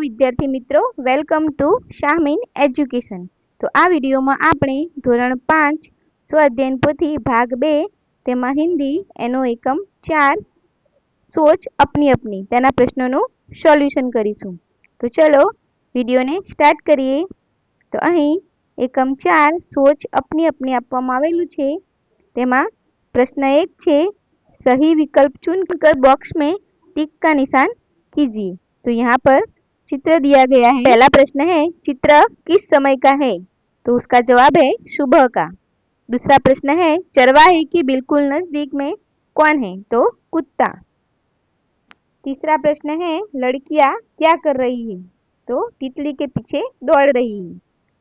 વિદ્યાર્થી મિત્રો welcome to Shahmeen education તો આ વિડીયોમાં આપણે ધોરણ પાંચ સ્વાધ્યાયન પોથી ભાગ બે તેમાં હિન્દી એનો એકમ ચાર સોચ અપની અપની તેના પ્રશ્નોનું સોલ્યુશન કરીશું તો ચલો વિડીયોને સ્ટાર્ટ કરીએ તો અહીં એકમ ચાર સોચ અપની અપની આપવામાં આવેલું છે તેમાં प्रश्न एक छे सही विकल्प चुनकर बॉक्स में टिक का निशान कीजिए तो यहाँ पर चित्र दिया गया है। पहला प्रश्न है, चित्र किस समय का है? तो उसका जवाब है, सुबह का। दूसरा प्रश्न है, चरवाहे की बिल्कुल नज़दीक में कौन है? तो कुत्ता। तीसरा प्रश्न है, लड़कियाँ क्या कर रही है? तो तितली के पीछे दौड़ रही है।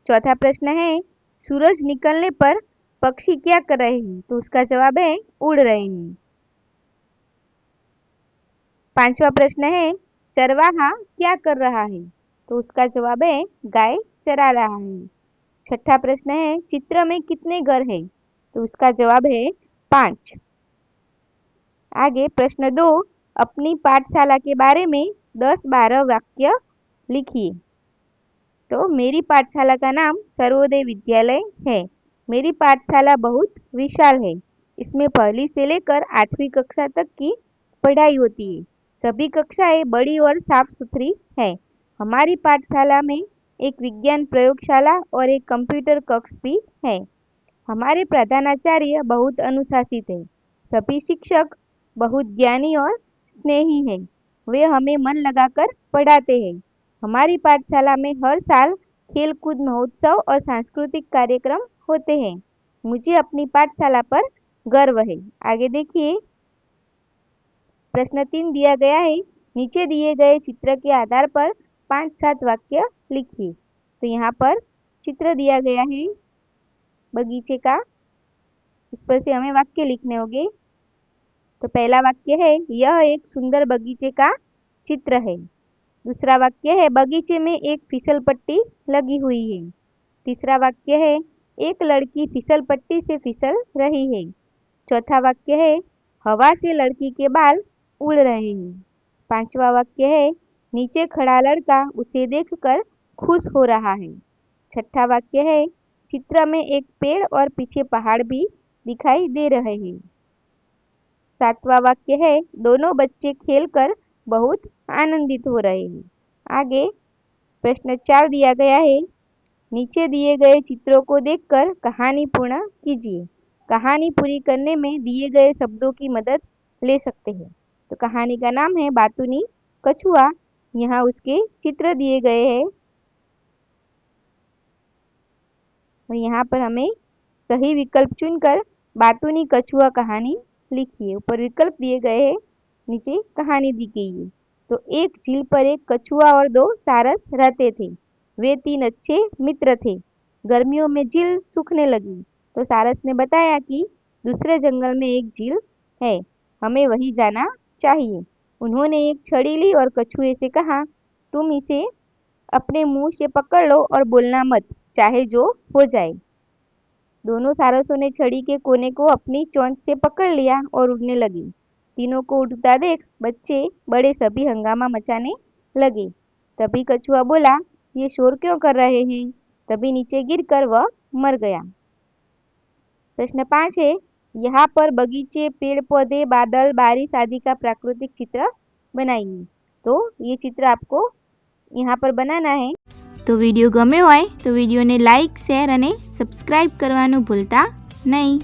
चौथा प्रश्न है, सूरज निकलने पर पक्षी क्या कर रहे हैं? तो उसका जवाब है, उड़ रहे हैं। पांचवा प्रश्न है चरवाहा क्या कर रहा है? तो उसका जवाब है, गाय चरा रहा है। छठा प्रश्न है, चित्र में कितने घर हैं? तो उसका जवाब है, पाँच। आगे प्रश्न दो, अपनी पाठशाला के बारे में दस बारह वाक्य लिखिए। तो मेरी पाठशाला का नाम सर्वोदय विद्यालय है। मेरी पाठशाला बहुत विशाल है। इसमें पहली से लेकर आठवीं कक्षा तक की पढ़ाई होती है। सभी कक्षाएँ बड़ी और साफ़ सुथरी है। हमारी पाठशाला में एक विज्ञान प्रयोगशाला और एक कंप्यूटर कक्ष भी है। हमारे प्रधानाचार्य बहुत अनुशासित है। सभी शिक्षक बहुत ज्ञानी और स्नेही हैं। वे हमें मन लगाकर पढ़ाते हैं। हमारी पाठशाला में हर साल खेल कूद महोत्सव और सांस्कृतिक कार्यक्रम होते हैं। मुझे अपनी पाठशाला पर गर्व है। आगे देखिए। प्रश्न तीन दिया गया है। नीचे दिए गए चित्र के आधार पर पाँच सात वाक्य लिखिए तो यहाँ पर चित्र दिया गया है बगीचे का। इस पर से हमें वाक्य लिखने होंगे। तो पहला वाक्य है, यह एक सुंदर बगीचे का चित्र है। दूसरा वाक्य है, बगीचे में एक फिसल पट्टी लगी हुई है। तीसरा वाक्य है, एक लड़की फिसल पट्टी से फिसल रही है। चौथा वाक्य है, हवा से लड़की के बाल उड़ रहे हैं। पांचवा वाक्य है नीचे खड़ा लड़का उसे देखकर खुश हो रहा है। छठा वाक्य है, चित्र में एक पेड़ और पीछे पहाड़ भी दिखाई दे रहे हैं। सातवां वाक्य है, दोनों बच्चे खेलकर बहुत आनंदित हो रहे हैं। आगे प्रश्न चार दिया गया है, नीचे दिए गए चित्रों को देखकर कहानी पूर्ण कीजिए। कहानी पूरी करने में दिए गए शब्दों की मदद ले सकते हैं। तो कहानी का नाम है बातूनी कछुआ। यहाँ उसके चित्र दिए गए हैं। और यहाँ पर हमें सही विकल्प चुनकर बातूनी कछुआ कहानी लिखिए ऊपर विकल्प दिए गए हैं, नीचे कहानी दी गई है। तो एक झील पर एक कछुआ और दो सारस रहते थे। वे तीन अच्छे मित्र थे। गर्मियों में झील सूखने लगी। तो सारस ने बताया कि दूसरे जंगल में एक झील है। हमें वही जाना चाहिए। उन्होंने एक छड़ी ली और कछुए से कहा, तुम इसे अपने मुँह से पकड़ लो और बोलना मत, चाहे जो हो जाए। दोनों सारसों ने छड़ी के कोने को अपनी चोंच से पकड़ लिया और उड़ने लगी। तीनों को उड़ता देख बच्चे बड़े सभी हंगामा मचाने लगे। तभी कछुआ बोला, ये शोर क्यों कर रहे हैं? तभी नीचे गिरकर वह मर गया। प्रश्न पाँच है यहाँ पर बगीचे पेड़ पौधे बादल बारिश आदि का प्राकृतिक चित्र बनाइए तो ये चित्र आपको यहाँ पर बनाना है તો વિડીયો ગમ્યો હોય તો વિડીયોને લાઇક શેર અને સબસ્ક્રાઈબ કરવાનું ભૂલતા નહીં